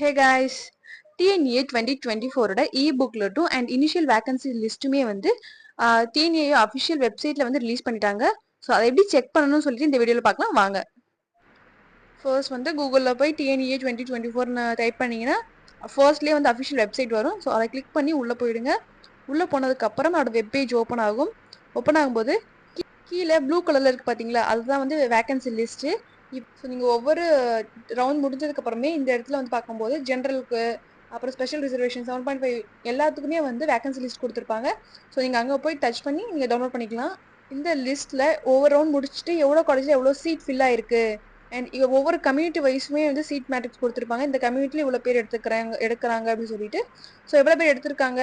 Hey guys TNEA twenty twenty ஃபோரோட e புக்லெட்டும் and initial vacancy லிஸ்ட்டுமே வந்து டிஎன்ஏ அஃபிஷியல் வெப்சைட்டில் வந்து ரிலீஸ் பண்ணிட்டாங்க. ஸோ அதை எப்படி செக் பண்ணணும்னு சொல்லிட்டு இந்த வீடியோவில் பார்க்கலாம். வாங்க. ஃபர்ஸ்ட் வந்து கூகுளில் போய் டிஎன்ஏ டுவெண்ட்டி டுவெண்ட்டி ஃபோர்னு டைப் பண்ணிங்கன்னா ஃபர்ஸ்ட்லேயே வந்து அஃபிஷியல் வெப்சைட் வரும். ஸோ அதை கிளிக் பண்ணி உள்ளே போயிடுங்க. உள்ளே போனதுக்கப்புறம் அதோட வெப் பேஜ் ஓப்பன் ஆகும். ஓப்பன் ஆகும்போது கீ- கீழே ப்ளூ கலரில் இருக்குது பார்த்தீங்களா அதுதான் வந்து வேகன்சி லிஸ்ட்டு இப்போ நீங்கள் ஒவ்வொரு ரவுண்ட் முடிஞ்சதுக்கு அப்புறமே இந்த இடத்துல வந்து பார்க்கும்போது ஜென்ரலுக்கு அப்புறம் special reservation seven point five எல்லாத்துக்குமே வந்து வேகன்சி லிஸ்ட் கொடுத்துருப்பாங்க. ஸோ நீங்கள் அங்கே போய் டச் பண்ணி நீங்கள் டவுன்லோட் பண்ணிக்கலாம். இந்த லிஸ்ட்டில் ஒவ்வொரு ரவுண்ட் முடிச்சுட்டு எவ்வளோ காலேஜில் எவ்வளோ சீட் ஃபில் ஆயிருக்கு? அண்ட் இவ ஒவ்வொரு கம்யூனிட்டி வைஸுமே வந்து சீட் மேட்ரிக்ஸ் கொடுத்துருப்பாங்க. இந்த கம்யூனிட்டியில் இவ்வளோ பேர் எடுத்துக்கிறாங்க எடுக்கிறாங்க அப்படின்னு சொல்லிட்டு. ஸோ எவ்வளோ பேர் எடுத்திருக்காங்க?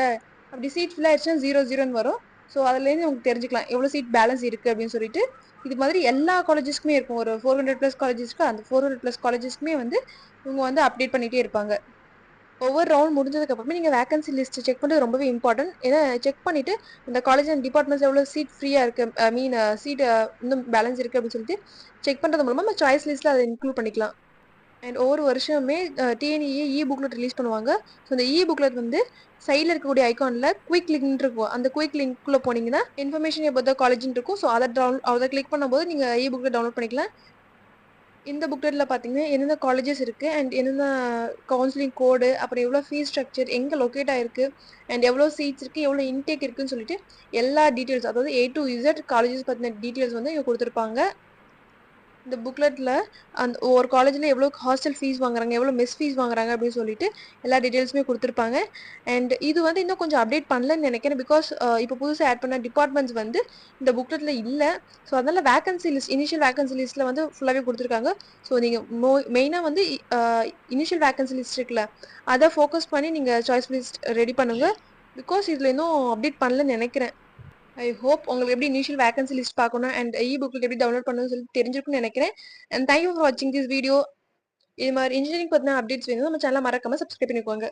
அப்படி சீட் ஃபில் ஆயிடுச்சுன்னா ஜீரோ ஜீரோன்னு வரும். ஸோ அதுலேருந்து உங்களுக்கு தெரிஞ்சுக்கலாம். எவ்வளோ சீட் பேலன்ஸ் இருக்குது அப்படின்னு சொல்லிட்டு. இது மாதிரி எல்லா காலேஜஸ்க்குமே இருக்கும். ஒரு ஃபோர் ஹண்ட்ரட் ப்ளஸ் காலேஜஸ்க்கு அந்த ஃபோர் ஹண்ட்ரட் ப்ளஸ் காலேஜஸ்க்குமே வந்து இவங்க வந்து அப்டேட் பண்ணிகிட்டே இருப்பாங்க. ஒவ்வொரு ரவுண்ட் முடிஞ்சதுக்கப்புறமே நீங்கள் வேகன்சி லிஸ்ட் செக் பண்ணுறது ரொம்பவே இம்பார்ட்டன்ட் ஏன்னா செக் பண்ணிவிட்டு இந்த காலேஜ் அண்ட் டிபார்ட்மெண்ட்ஸ் எவ்வளோ சீட் ஃப்ரீயாக இருக்குது ஐ மீன் சீட் இன்னும் பேலன்ஸ் இருக்குது அப்படின்னு சொல்லிட்டு செக் பண்ணுறது மூலமாக நம்ம சாய்ஸ் லிஸ்ட்டில் அதை இன்க்ளூட் பண்ணிக்கலாம். அண்ட் ஒவ்வொரு வருஷமே டிஎன்இஏ இ புக்லெட் ரிலீஸ் பண்ணுவாங்க. ஸோ இந்த இ புக்லெட் வந்து சைடில் இருக்கக்கூடிய ஐகானில் குயிக் லிங்க் இருக்கும். அந்த குயிக் லிங்க்குள்ளே போனீங்கன்னா இன்ஃபர்மேஷன் எப்போ காலேஜ்னு இருக்கும். ஸோ அதை டவுன் அதை கிளிக் பண்ணும்போது நீங்கள் இ புக்லெட் டவுன்லோட் பண்ணிக்கலாம். இந்த புக்லெட்டில் பார்த்தீங்கன்னா என்னென்ன காலேஜஸ் இருக்குது அண்ட் என்னென்ன கவுன்சிலிங் கோடு அப்புறம் எவ்வளோ ஃபீஸ் ஸ்ட்ரக்சர் எங்கே லொக்கேட் ஆகிருக்கு அண்ட் எவ்வளோ சீட்ஸ் இருக்குது எவ்வளோ இன்டேக் இருக்குதுன்னு சொல்லிட்டு எல்லா டீட்டெயில்ஸ் அதாவது ஏ டு இசட் காலேஜஸ் பற்றின டீட்டெயில்ஸ் வந்து இங்கே கொடுத்துருப்பாங்க. இந்த புக்லெட்டில் அந்த ஒரு காலேஜில் எவ்வளோ ஹாஸ்டல் ஃபீஸ் வாங்குறாங்க எவ்வளோ மெஸ் ஃபீஸ் வாங்குறாங்க அப்படின்னு சொல்லிட்டு எல்லா டீட்டெயில்ஸுமே கொடுத்துருப்பாங்க. அண்ட் இது வந்து இன்னும் கொஞ்சம் அப்டேட் பண்ணலன்னு நினைக்கிறேன் பிகாஸ் இப்போ புதுசாக ஆட் பண்ண டிபார்ட்மெண்ட்ஸ் வந்து இந்த புக்லெட்டில் இல்லை. ஸோ அதனால் வேகன்சி லிஸ்ட் இனிஷியல் வேகன்சி லிஸ்ட்டில் வந்து ஃபுல்லாகவே கொடுத்துருக்காங்க. ஸோ நீங்கள் மோ மெயினாக வந்து இனிஷியல் வேகன்சி லிஸ்ட் இருக்குல்ல அதை ஃபோக்கஸ் பண்ணி நீங்கள் சாய்ஸ் லிஸ்ட் ரெடி பண்ணுங்கள் பிகாஸ் இதில் இன்னும் அப்டேட் பண்ணலன்னு நினைக்கிறேன். ஐ ஹோப் உங்களுக்கு எப்படி இனிஷியல் வேகன்சி லிஸ்ட் பார்க்கணும் அண்ட் இ புக்கில் எப்படி டவுன்லோட் பண்ணணும்னு சொல்லி தெரிஞ்சிருக்கும்னு நினைக்கிறேன். அண்ட் தேங்க்யூ ஃபார் வாட்சிங் திஸ் வீடியோ இது மாதிரி இன்ஜினியரிங் பற்றின அப்டேட்ஸ் வேணும் நம்ம சேனலை மறக்காம சப்ஸ்கிரைப் பண்ணிக்கோங்க.